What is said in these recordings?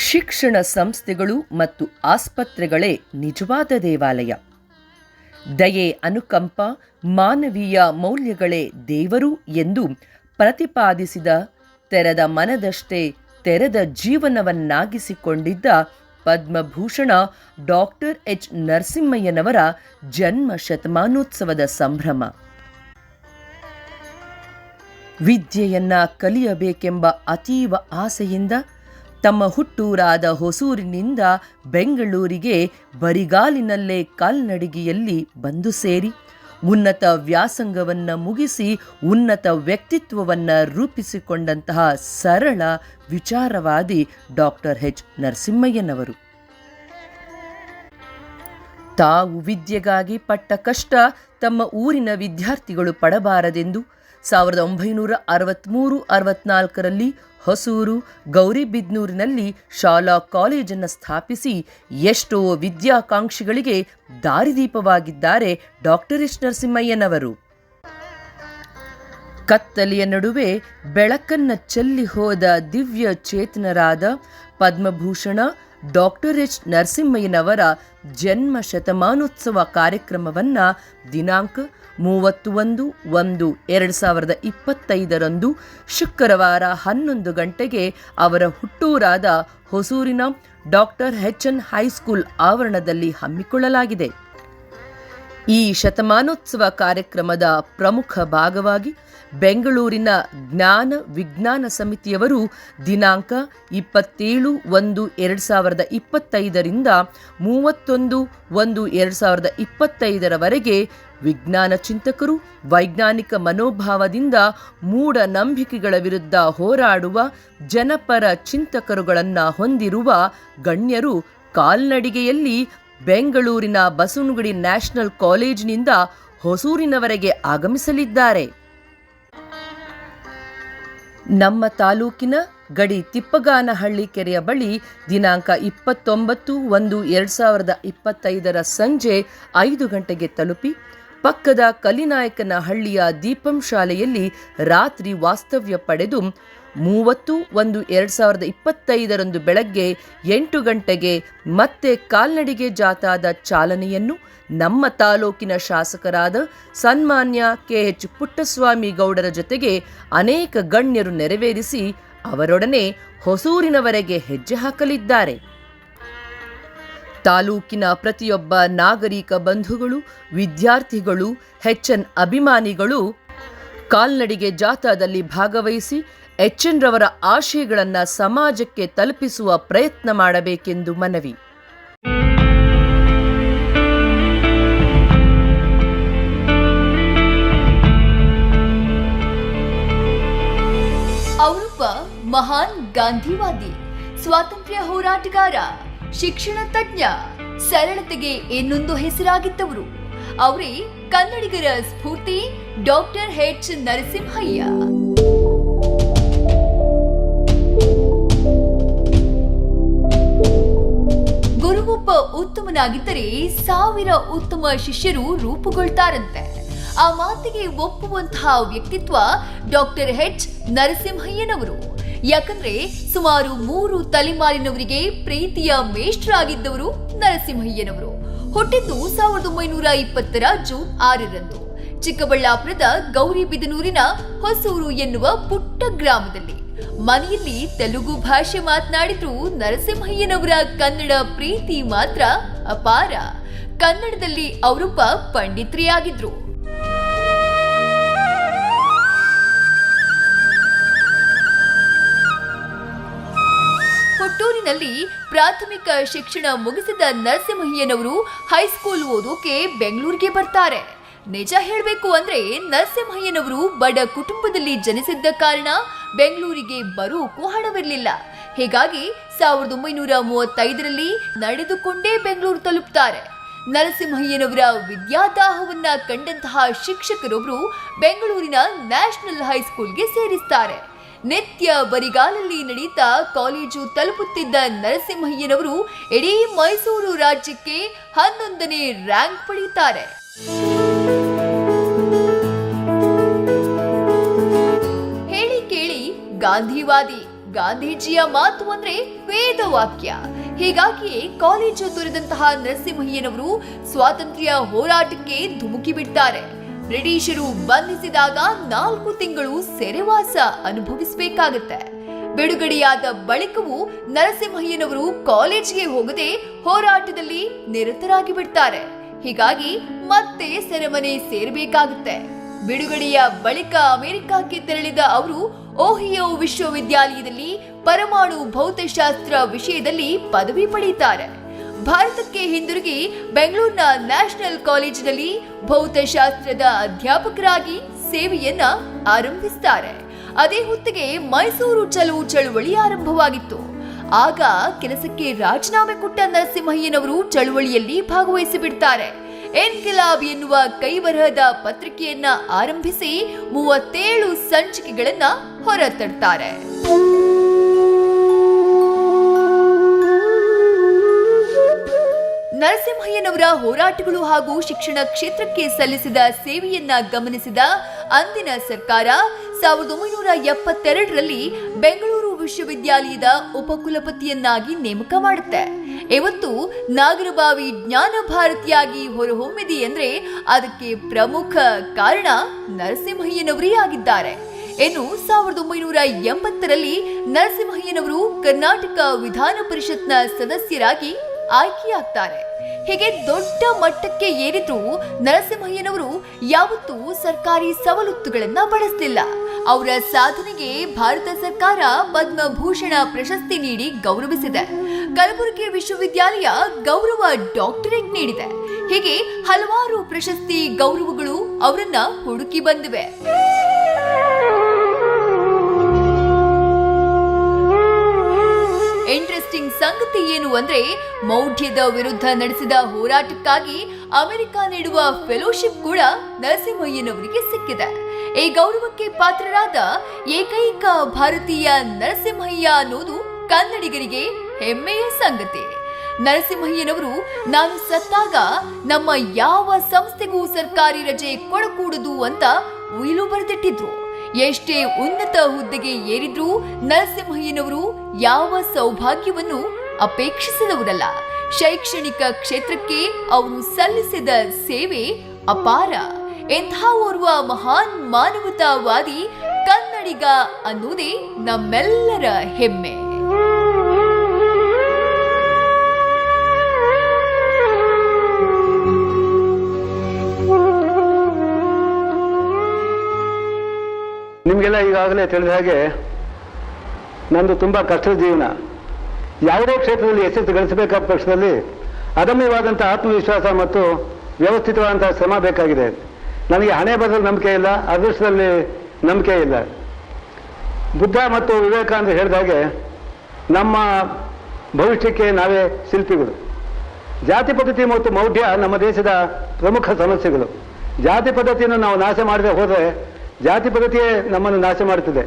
ಶಿಕ್ಷಣ ಸಂಸ್ಥೆಗಳು ಮತ್ತು ಆಸ್ಪತ್ರೆಗಳೇ ನಿಜವಾದ ದೇವಾಲಯ. ದಯೆ ಅನುಕಂಪ ಮಾನವೀಯ ಮೌಲ್ಯಗಳೇ ದೇವರು ಎಂದು ಪ್ರತಿಪಾದಿಸಿದ ತೆರೆದ ಮನದಷ್ಟೇ ತೆರೆದ ಜೀವನವನ್ನಾಗಿಸಿಕೊಂಡಿದ್ದ ಪದ್ಮಭೂಷಣ ಡಾಕ್ಟರ್ ಎಚ್ ನರಸಿಂಹಯ್ಯನವರ ಜನ್ಮ ಶತಮಾನೋತ್ಸವದ ಸಂಭ್ರಮ. ವಿದ್ಯೆಯನ್ನ ಕಲಿಯಬೇಕೆಂಬ ಅತೀವ ಆಸೆಯಿಂದ ತಮ್ಮ ಹುಟ್ಟೂರಾದ ಹೊಸೂರಿನಿಂದ ಬೆಂಗಳೂರಿಗೆ ಬರಿಗಾಲಿನಲ್ಲೇ ಕಾಲ್ನಡಿಗೆಯಲ್ಲಿ ಬಂದು ಸೇರಿ ಉನ್ನತ ವ್ಯಾಸಂಗವನ್ನು ಮುಗಿಸಿ ಉನ್ನತ ವ್ಯಕ್ತಿತ್ವವನ್ನು ರೂಪಿಸಿಕೊಂಡಂತಹ ಸರಳ, ವಿಚಾರವಾದಿ ಡಾಕ್ಟರ್ ಹೆಚ್ ನರಸಿಂಹಯ್ಯನವರು. ತಾವು ವಿದ್ಯೆಗಾಗಿ ಪಟ್ಟ ಕಷ್ಟ ತಮ್ಮ ಊರಿನ ವಿದ್ಯಾರ್ಥಿಗಳು ಪಡಬಾರದೆಂದು ಸಾವಿರದ ಒಂಬೈನೂರ ಅರವತ್ತ್ಮೂರು ಅರವತ್ನಾಲ್ಕರಲ್ಲಿ ಹೊಸೂರು ಗೌರಿಬಿದ್ನೂರಿನಲ್ಲಿ ಶಾಲಾ ಕಾಲೇಜನ್ನು ಸ್ಥಾಪಿಸಿ ಎಷ್ಟೋ ವಿದ್ಯಾಕಾಂಕ್ಷಿಗಳಿಗೆ ದಾರಿದೀಪವಾಗಿದ್ದಾರೆ ಡಾಕ್ಟರ್ ಎಚ್ ನರಸಿಂಹಯ್ಯನವರು. ಕತ್ತಲೆಯ ನಡುವೆ ಬೆಳಕನ್ನು ಚೆಲ್ಲಿ ಹೋದ ದಿವ್ಯ ಚೇತನರಾದ ಪದ್ಮಭೂಷಣ, ಡಾಕ್ಟರ್ ಎಚ್ ನರಸಿಂಹಯ್ಯನವರ ಜನ್ಮ ಶತಮಾನೋತ್ಸವ ಕಾರ್ಯಕ್ರಮವನ್ನು ದಿನಾಂಕ ಮೂವತ್ತು ಒಂದು ಒಂದು ಎರಡು ಸಾವಿರದ ಇಪ್ಪತ್ತೈದರಂದು ಶುಕ್ರವಾರ ಹನ್ನೊಂದು ಗಂಟೆಗೆ ಅವರ ಹುಟ್ಟೂರಾದ ಹೊಸೂರಿನ doctor H N high school ಆವರಣದಲ್ಲಿ ಹಮ್ಮಿಕೊಳ್ಳಲಾಗಿದೆ. ಈ ಶತಮಾನೋತ್ಸವ ಕಾರ್ಯಕ್ರಮದ ಪ್ರಮುಖ ಭಾಗವಾಗಿ ಬೆಂಗಳೂರಿನ ಜ್ಞಾನ ವಿಜ್ಞಾನ ಸಮಿತಿಯವರು ದಿನಾಂಕ ಇಪ್ಪತ್ತೇಳು, ಒಂದು, ಎರಡು ಸಾವಿರದ ಇಪ್ಪತ್ತೈದರಿಂದ ಮೂವತ್ತೊಂದು, ಒಂದು, ಎರಡು ಸಾವಿರದ ಇಪ್ಪತ್ತೈದರವರೆಗೆ ವಿಜ್ಞಾನ ಚಿಂತಕರು ವೈಜ್ಞಾನಿಕ ಮನೋಭಾವದಿಂದ ಮೂಢನಂಬಿಕೆಗಳ ವಿರುದ್ಧ ಹೋರಾಡುವ ಜನಪರ ಚಿಂತಕರುಗಳನ್ನು ಹೊಂದಿರುವ ಗಣ್ಯರು ಕಾಲ್ನಡಿಗೆಯಲ್ಲಿ ಬೆಂಗಳೂರಿನ ಬಸವನಗುಡಿ ನ್ಯಾಷನಲ್ ಕಾಲೇಜಿನಿಂದ ಹೊಸೂರಿನವರೆಗೆ ಆಗಮಿಸಲಿದ್ದಾರೆ. ನಮ್ಮ ತಾಲೂಕಿನ ಗಡಿ ತಿಪ್ಪಗಾನಹಳ್ಳಿ ಕೆರೆಯ ಬಳಿ ದಿನಾಂಕ ಇಪ್ಪತ್ತೊಂಬತ್ತು ಒಂದು ಎರಡು ಸಾವಿರದ ಇಪ್ಪತ್ತೈದರ ಸಂಜೆ ಐದು ಗಂಟೆಗೆ ತಲುಪಿ ಪಕ್ಕದ ಕಲಿನಾಯಕನ ಹಳ್ಳಿಯ ದೀಪಂ ಶಾಲೆಯಲ್ಲಿ ರಾತ್ರಿ ವಾಸ್ತವ್ಯ ಪಡೆದು ಮೂವತ್ತು ಒಂದು ಎರಡು ಸಾವಿರದ ಇಪ್ಪತ್ತೈದರಂದು ಬೆಳಗ್ಗೆ ಎಂಟು ಗಂಟೆಗೆ ಮತ್ತೆ ಕಾಲ್ನಡಿಗೆ ಜಾಥಾದ ಚಾಲನೆಯನ್ನು ನಮ್ಮ ತಾಲೂಕಿನ ಶಾಸಕರಾದ ಸನ್ಮಾನ್ಯ ಕೆ ಎಚ್ ಪುಟ್ಟಸ್ವಾಮಿ ಗೌಡರ ಜೊತೆಗೆ ಅನೇಕ ಗಣ್ಯರು ನೆರವೇರಿಸಿ ಅವರೊಡನೆ ಹೊಸೂರಿನವರೆಗೆ ಹೆಜ್ಜೆ ಹಾಕಲಿದ್ದಾರೆ. ತಾಲೂಕಿನ ಪ್ರತಿಯೊಬ್ಬ ನಾಗರಿಕ ಬಂಧುಗಳು, ವಿದ್ಯಾರ್ಥಿಗಳು ಹೆಚ್ಎನ್ ಅಭಿಮಾನಿಗಳು ಕಾಲ್ನಡಿಗೆ ಜಾಥಾದಲ್ಲಿ ಭಾಗವಹಿಸಿ ಎಚ್ಎನ್ ರವರ ಆಶಯಗಳನ್ನು ಸಮಾಜಕ್ಕೆ ತಲುಪಿಸುವ ಪ್ರಯತ್ನ ಮಾಡಬೇಕೆಂದು ಮನವಿ. ಮಹಾನ್ ಗಾಂಧಿವಾದಿ, ಸ್ವಾತಂತ್ರ್ಯ ಹೋರಾಟಗಾರ. ಶಿಕ್ಷಣ ತಜ್ಞ ಸರಳತೆಗೆ ಇನ್ನೊಂದು ಹೆಸರಾಗಿದ್ದವರು. ಅವರೇ ಕನ್ನಡಿಗರ ಸ್ಫೂರ್ತಿ ಡಾಕ್ಟರ್ ಹೆಚ್ ನರಸಿಂಹಯ್ಯ. ಗುರುವೊಬ್ಬ ಉತ್ತಮನಾಗಿದ್ದರೆ ಸಾವಿರ ಉತ್ತಮ ಶಿಷ್ಯರು ರೂಪುಗೊಳ್ತಾರಂತೆ. ಆ ಮಾತಿಗೆ ಒಪ್ಪುವಂತಹ ವ್ಯಕ್ತಿತ್ವ ಡಾಕ್ಟರ್ ಹೆಚ್ ನರಸಿಂಹಯ್ಯನವರು. ಯಾಕಂದ್ರೆ ಸುಮಾರು ಮೂರು ತಲೆಮಾರಿನವರಿಗೆ ಪ್ರೀತಿಯ ಮೇಷ್ಟ್ರಾಗಿದ್ದವರು ನರಸಿಂಹಯ್ಯನವರು. ಹುಟ್ಟಿದ್ದು ಸಾವಿರದ ಒಂಬೈನೂರ ಇಪ್ಪತ್ತರ ಜೂನ್ ಆರರಂದು. ಚಿಕ್ಕಬಳ್ಳಾಪುರದ ಗೌರಿಬಿದನೂರಿನ ಹೊಸೂರು ಎನ್ನುವ ಪುಟ್ಟ ಗ್ರಾಮದಲ್ಲಿ. ಮನೆಯಲ್ಲಿ ತೆಲುಗು ಭಾಷೆ ಮಾತನಾಡಿದ್ರು ನರಸಿಂಹಯ್ಯನವರ ಕನ್ನಡ ಪ್ರೀತಿ ಮಾತ್ರ ಅಪಾರ. ಕನ್ನಡದಲ್ಲಿ ಅವರೊಬ್ಬ ಪಂಡಿತ್ರಿಯಾಗಿದ್ರು. ಹುಟ್ಟೂರಿನಲ್ಲಿ ಪ್ರಾಥಮಿಕ ಶಿಕ್ಷಣ ಮುಗಿಸಿದ ನರಸಿಂಹಯ್ಯನವರು ಹೈಸ್ಕೂಲ್ ಓದೋಕೆ ಬೆಂಗಳೂರಿಗೆ ಬರ್ತಾರೆ. ನಿಜ ಹೇಳಬೇಕು ಅಂದ್ರೆ ನರಸಿಂಹಯ್ಯನವರು ಬಡ ಕುಟುಂಬದಲ್ಲಿ ಜನಿಸಿದ್ದ ಕಾರಣ ಬೆಂಗಳೂರಿಗೆ ಬರೋಕ್ಕೂ ಹಣವಿರಲಿಲ್ಲ. ಹೀಗಾಗಿ ಸಾವಿರದ ಒಂಬೈನೂರ ಮೂವತ್ತೈದರಲ್ಲಿ ನಡೆದುಕೊಂಡೇ ಬೆಂಗಳೂರು ತಲುಪ್ತಾರೆ. ನರಸಿಂಹಯ್ಯನವರ ವಿದ್ಯಾದಾಹವನ್ನ ಕಂಡಂತಹ ಶಿಕ್ಷಕರೊಬ್ಬರು ಬೆಂಗಳೂರಿನ ನ್ಯಾಷನಲ್ ಹೈಸ್ಕೂಲ್ಗೆ ಸೇರಿಸ್ತಾರೆ. ನಿತ್ಯ ಬರಿಗಾಲಲ್ಲಿ ನಡೀತಾ ಕಾಲೇಜು ತಲುಪುತ್ತಿದ್ದ ನರಸಿಂಹಯ್ಯನವರು ಇಡೀ ಮೈಸೂರು ರಾಜ್ಯಕ್ಕೆ ಹನ್ನೊಂದನೇ ರ್ಯಾಂಕ್ ಪಡೆಯುತ್ತಾರೆ. ಹೇಳಿ ಕೇಳಿ, ಗಾಂಧಿವಾದಿ, ಗಾಂಧೀಜಿಯ ಮಾತು ಅಂದ್ರೆ ವೇದ ವಾಕ್ಯ ಹೀಗಾಗಿಯೇ ಕಾಲೇಜು ತೊರೆದಂತಹ ನರಸಿಂಹಯ್ಯನವರು ಸ್ವಾತಂತ್ರ್ಯ ಹೋರಾಟಕ್ಕೆ ಧುಮುಕಿ ಬಿಡ್ತಾರೆ. ಬ್ರಿಟಿಷರು ಬಂಧಿಸಿದಾಗ ನಾಲ್ಕು ತಿಂಗಳು ಸೆರೆವಾಸ ಅನುಭವಿಸಬೇಕಾಗತ್ತೆ. ಬಿಡುಗಡೆಯಾದ ಬಳಿಕವೂ ನರಸಿಂಹಯ್ಯನವರು ಕಾಲೇಜ್ಗೆ ಹೋಗದೆ ಹೋರಾಟದಲ್ಲಿ ನಿರತರಾಗಿ ಬಿಡ್ತಾರೆ. ಹೀಗಾಗಿ ಮತ್ತೆ ಸೆರೆಮನೆ ಸೇರಬೇಕಾಗುತ್ತೆ. ಬಿಡುಗಡೆಯ ಬಳಿಕ ಅಮೆರಿಕಕ್ಕೆ ತೆರಳಿದ ಅವರು ಓಹಿಯೋ ವಿಶ್ವವಿದ್ಯಾಲಯದಲ್ಲಿ ಪರಮಾಣು ಭೌತಶಾಸ್ತ್ರ ವಿಷಯದಲ್ಲಿ ಪದವಿ ಪಡೆಯುತ್ತಾರೆ ಭಾರತಕ್ಕೆ ಹಿಂದಿರುಗಿ ಬೆಂಗಳೂರಿನ ನ್ಯಾಷನಲ್ ಕಾಲೇಜಿನಲ್ಲಿ ಭೌತಶಾಸ್ತ್ರದ ಅಧ್ಯಾಪಕರಾಗಿ ಸೇವೆಯನ್ನ ಆರಂಭಿಸ್ತಾರೆ. ಅದೇ ಹೊತ್ತಿಗೆ ಮೈಸೂರು ಚಲುವು ಚಳುವಳಿ ಆರಂಭವಾಗಿತ್ತು. ಆಗ ಕೆಲಸಕ್ಕೆ ರಾಜೀನಾಮೆ ಕೊಟ್ಟ ನರಸಿಂಹಯ್ಯನವರು ಚಳುವಳಿಯಲ್ಲಿ ಭಾಗವಹಿಸಿ ಬಿಡ್ತಾರೆ ಎನ್ಕಿಲಾಬ್ ಎನ್ನುವ ಕೈಬರಹದ ಪತ್ರಿಕೆಯನ್ನ ಆರಂಭಿಸಿ ಮೂವತ್ತೇಳು ಸಂಚಿಕೆಗಳನ್ನ ಹೊರತರ್ತಾರೆ ನರಸಿಂಹಯ್ಯನವರ ಹೋರಾಟಗಳು ಹಾಗೂ ಶಿಕ್ಷಣ ಕ್ಷೇತ್ರಕ್ಕೆ ಸಲ್ಲಿಸಿದ ಸೇವೆಯನ್ನ ಗಮನಿಸಿದ ಅಂದಿನ ಸರ್ಕಾರ, ಸಾವಿರದ ಒಂಬೈನೂರ ಎಪ್ಪತ್ತೆರಡರಲ್ಲಿ ಬೆಂಗಳೂರು ವಿಶ್ವವಿದ್ಯಾಲಯದ ಉಪಕುಲಪತಿಯನ್ನಾಗಿ ನೇಮಕ ಮಾಡುತ್ತೆ. ಇವತ್ತು ನಾಗರಬಾವಿ ಜ್ಞಾನ ಭಾರತಿಯಾಗಿ ಹೊರಹೊಮ್ಮಿದೆ ಅಂದ್ರೆ ಅದಕ್ಕೆ ಪ್ರಮುಖ ಕಾರಣ ನರಸಿಂಹಯ್ಯನವರೇ ಆಗಿದ್ದಾರೆ. ಇನ್ನು ಸಾವಿರದ ಒಂಬೈನೂರ ಎಂಬತ್ತರಲ್ಲಿ ನರಸಿಂಹಯ್ಯನವರು ಕರ್ನಾಟಕ ವಿಧಾನ ಪರಿಷತ್ನ ಸದಸ್ಯರಾಗಿ ಆಯ್ಕೆಯಾಗ್ತಾರೆ. ಹೀಗೆ ದೊಡ್ಡ ಮಟ್ಟಕ್ಕೆ ಏರಿದ್ರು ನರಸಿಂಹಯ್ಯನವರು ಯಾವತ್ತೂ ಸರ್ಕಾರಿ ಸವಲತ್ತುಗಳನ್ನ ಬಳಸಲಿಲ್ಲ. ಅವರ ಸಾಧನೆಗೆ ಭಾರತ ಸರ್ಕಾರ ಪದ್ಮಭೂಷಣ ಪ್ರಶಸ್ತಿ ನೀಡಿ ಗೌರವಿಸಿದೆ. ಕಲಬುರಗಿ ವಿಶ್ವವಿದ್ಯಾಲಯ ಗೌರವ ಡಾಕ್ಟರೇಟ್ ನೀಡಿದೆ. ಹೀಗೆ ಹಲವಾರು ಪ್ರಶಸ್ತಿ ಗೌರವಗಳು ಅವರನ್ನ ಹುಡುಕಿ ಬಂದಿವೆ. ಇಂಟ್ರೆಸ್ಟಿಂಗ್ ಸಂಗತಿ ಏನು ಅಂದ್ರೆ ಮೌಢ್ಯದ ವಿರುದ್ಧ ನಡೆಸಿದ ಹೋರಾಟಕ್ಕಾಗಿ ಅಮೆರಿಕ ನೀಡುವ ಫೆಲೋಶಿಪ್ ಕೂಡ ನರಸಿಂಹಯ್ಯನವರಿಗೆ ಸಿಕ್ಕಿದೆ. ಈ ಗೌರವಕ್ಕೆ ಪಾತ್ರರಾದ ಏಕೈಕ ಭಾರತೀಯ ನರಸಿಂಹಯ್ಯ ಅನ್ನೋದು ಕನ್ನಡಿಗರಿಗೆ ಹೆಮ್ಮೆಯ ಸಂಗತಿ. ನರಸಿಂಹಯ್ಯನವರು, ನಾನು ಸತ್ತಾಗ ನಮ್ಮ ಯಾವ ಸಂಸ್ಥೆಗೂ ಸರ್ಕಾರಿ ರಜೆ ಕೊಡಕೂಡದು ಅಂತ ಉಯಿಲು ಬರೆದಿಟ್ಟಿದ್ರು. ಎಷ್ಟೇ ಉನ್ನತ ಹುದ್ದೆಗೆ ಏರಿದ್ರೂ ನರಸಿಂಹಯ್ಯನವರು ಯಾವ ಸೌಭಾಗ್ಯವನ್ನು ಅಪೇಕ್ಷಿಸಿದವರಲ್ಲ. ಶೈಕ್ಷಣಿಕ ಕ್ಷೇತ್ರಕ್ಕೆ ಅವರು ಸಲ್ಲಿಸಿದ ಸೇವೆ ಅಪಾರ. ಎಂಥ ಓರ್ವ ಮಹಾನ್ ಮಾನವತಾವಾದಿ ಕನ್ನಡಿಗ ಅನ್ನುವುದೇ ನಮ್ಮೆಲ್ಲರ ಹೆಮ್ಮೆ. ನಿಮಗೆಲ್ಲ ಈಗಾಗಲೇ ತಿಳಿದ ಹಾಗೆ ನಂದು ತುಂಬ ಕಷ್ಟದ ಜೀವನ. ಯಾವುದೇ ಕ್ಷೇತ್ರದಲ್ಲಿ ಯಶಸ್ಸು ಗಳಿಸಬೇಕಾದ ಪಕ್ಷದಲ್ಲಿ ಅದಮ್ಯವಾದಂಥ ಆತ್ಮವಿಶ್ವಾಸ ಮತ್ತು ವ್ಯವಸ್ಥಿತವಾದಂಥ ಶ್ರಮ ಬೇಕಾಗಿದೆ. ನನಗೆ ಹಣೆ ಬದಲು ನಂಬಿಕೆ ಇಲ್ಲ, ಅದೃಷ್ಟದಲ್ಲಿ ನಂಬಿಕೆ ಇಲ್ಲ. ಬುದ್ಧ ಮತ್ತು ವಿವೇಕಾನಂದ ಹೇಳಿದ ಹಾಗೆ ನಮ್ಮ ಭವಿಷ್ಯಕ್ಕೆ ನಾವೇ ಶಿಲ್ಪಿಗಳು. ಜಾತಿ ಪದ್ಧತಿ ಮತ್ತು ಮೌಢ್ಯ ನಮ್ಮ ದೇಶದ ಪ್ರಮುಖ ಸಮಸ್ಯೆಗಳು. ಜಾತಿ ಪದ್ಧತಿಯನ್ನು ನಾವು ನಾಶ ಮಾಡದೆ ಹೋದರೆ ಜಾತಿ ಪದ್ಧತಿಯೇ ನಮ್ಮನ್ನು ನಾಶ ಮಾಡುತ್ತದೆ.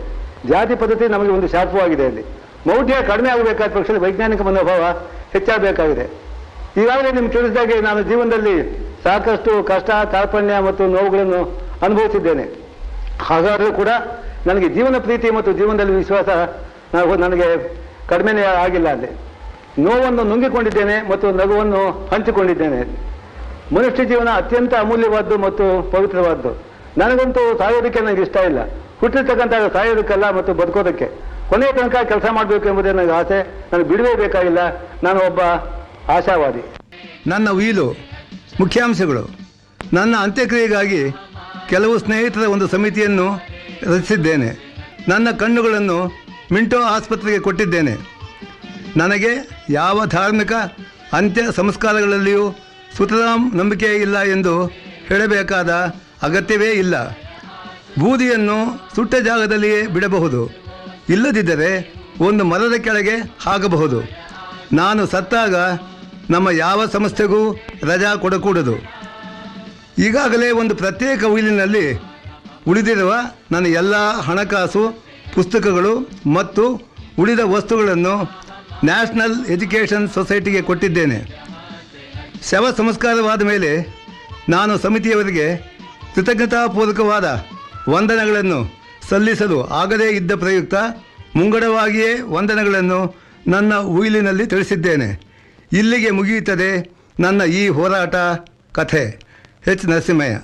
ಜಾತಿ ಪದ್ಧತಿ ನಮಗೆ ಒಂದು ಶಾಪವಾಗಿದೆ ಅಲ್ಲಿ. ಮೌಢ್ಯ ಕಡಿಮೆ ಆಗಬೇಕಾದ ಪಕ್ಷದ ವೈಜ್ಞಾನಿಕ ಮನೋಭಾವ ಹೆಚ್ಚಾಗಬೇಕಾಗಿದೆ. ಈಗಾಗಲೇ ನಿಮ್ಗೆ ತಿಳಿಸಿದಾಗೆ ನಾನು ಜೀವನದಲ್ಲಿ ಸಾಕಷ್ಟು ಕಷ್ಟ ಕಾರ್ಪಣ್ಯ ಮತ್ತು ನೋವುಗಳನ್ನು ಅನುಭವಿಸಿದ್ದೇನೆ. ಹಾಗಾದರೂ ಕೂಡ ನನಗೆ ಜೀವನ ಪ್ರೀತಿ ಮತ್ತು ಜೀವನದಲ್ಲಿ ವಿಶ್ವಾಸ ನಾವು ನನಗೆ ಕಡಿಮೆನೇ ಆಗಿಲ್ಲ ಅಲ್ಲಿ. ನೋವನ್ನು ನುಂಗಿಕೊಂಡಿದ್ದೇನೆ ಮತ್ತು ನಗುವನ್ನು ಹಂಚಿಕೊಂಡಿದ್ದೇನೆ. ಮನುಷ್ಯ ಜೀವನ ಅತ್ಯಂತ ಅಮೂಲ್ಯವಾದ್ದು ಮತ್ತು ಪವಿತ್ರವಾದ್ದು. ನನಗಂತೂ ಸಾಯೋದಕ್ಕೆ ನನಗೆ ಇಷ್ಟ ಇಲ್ಲ. ಹುಟ್ಟಿರ್ತಕ್ಕಂಥ ಸಾಯೋದಕ್ಕೆಲ್ಲ ಮತ್ತು ಬದುಕೋದಕ್ಕೆ. ಕೊನೆಯ ತನಕ ಕೆಲಸ ಮಾಡಬೇಕು ಎಂಬುದೇ ನನಗೆ ಆಸೆ. ನನಗೆ ಬಿಡುವೇ ಬೇಕಾಗಿಲ್ಲ. ನಾನು ಒಬ್ಬ ಆಶಾವಾದಿ. ನನ್ನ ಉಯಿಲು ಮುಖ್ಯಾಂಶಗಳು. ನನ್ನ ಅಂತ್ಯಕ್ರಿಯೆಗಾಗಿ ಕೆಲವು ಸ್ನೇಹಿತರ ಒಂದು ಸಮಿತಿಯನ್ನು ರಚಿಸಿದ್ದೇನೆ. ನನ್ನ ಕಣ್ಣುಗಳನ್ನು ಮಿಂಟೋ ಆಸ್ಪತ್ರೆಗೆ ಕೊಟ್ಟಿದ್ದೇನೆ. ನನಗೆ ಯಾವ ಧಾರ್ಮಿಕ ಅಂತ್ಯ ಸಂಸ್ಕಾರಗಳಲ್ಲಿಯೂ ಸುತರಾಮ್ ನಂಬಿಕೆ ಇಲ್ಲ ಎಂದು ಹೇಳಬೇಕಾದ ಅಗತ್ಯವೇ ಇಲ್ಲ. ಬೂದಿಯನ್ನು ಸುಟ್ಟ ಜಾಗದಲ್ಲಿಯೇ ಬಿಡಬಹುದು. ಇಲ್ಲದಿದ್ದರೆ ಒಂದು ಮರದ ಕೆಳಗೆ ಹಾಕಬಹುದು. ನಾನು ಸತ್ತಾಗ ನಮ್ಮ ಯಾವ ಸಂಸ್ಥೆಗೂ ರಜಾ ಕೊಡಕೂಡದು. ಈಗಾಗಲೇ ಒಂದು ಪ್ರತ್ಯೇಕ ಉಯಿಲಿನಲ್ಲಿ ಉಳಿದಿರುವ ನನ್ನ ಎಲ್ಲ ಹಣಕಾಸು ಪುಸ್ತಕಗಳು ಮತ್ತು ಉಳಿದ ವಸ್ತುಗಳನ್ನು ನ್ಯಾಷನಲ್ ಎಜುಕೇಷನ್ ಸೊಸೈಟಿಗೆ ಕೊಟ್ಟಿದ್ದೇನೆ. ಶವ ಸಂಸ್ಕಾರವಾದ ಮೇಲೆ ನಾನು ಸಮಿತಿಯವರಿಗೆ ಕೃತಜ್ಞತಾಪೂರ್ವಕವಾದ ವಂದನೆಗಳನ್ನು ಸಲ್ಲಿಸಲು ಆಗದೇ ಇದ್ದ ಪ್ರಯುಕ್ತ ಮುಂಗಡವಾಗಿಯೇ ವಂದನೆಗಳನ್ನು ನನ್ನ ಉಯಿಲಿನಲ್ಲಿ ತಿಳಿಸಿದ್ದೇನೆ. ಇಲ್ಲಿಗೆ ಮುಗಿಯುತ್ತದೆ ನನ್ನ ಈ ಹೋರಾಟ ಕಥೆ. ಎಚ್ ನರಸಿಂಹಯ್ಯ.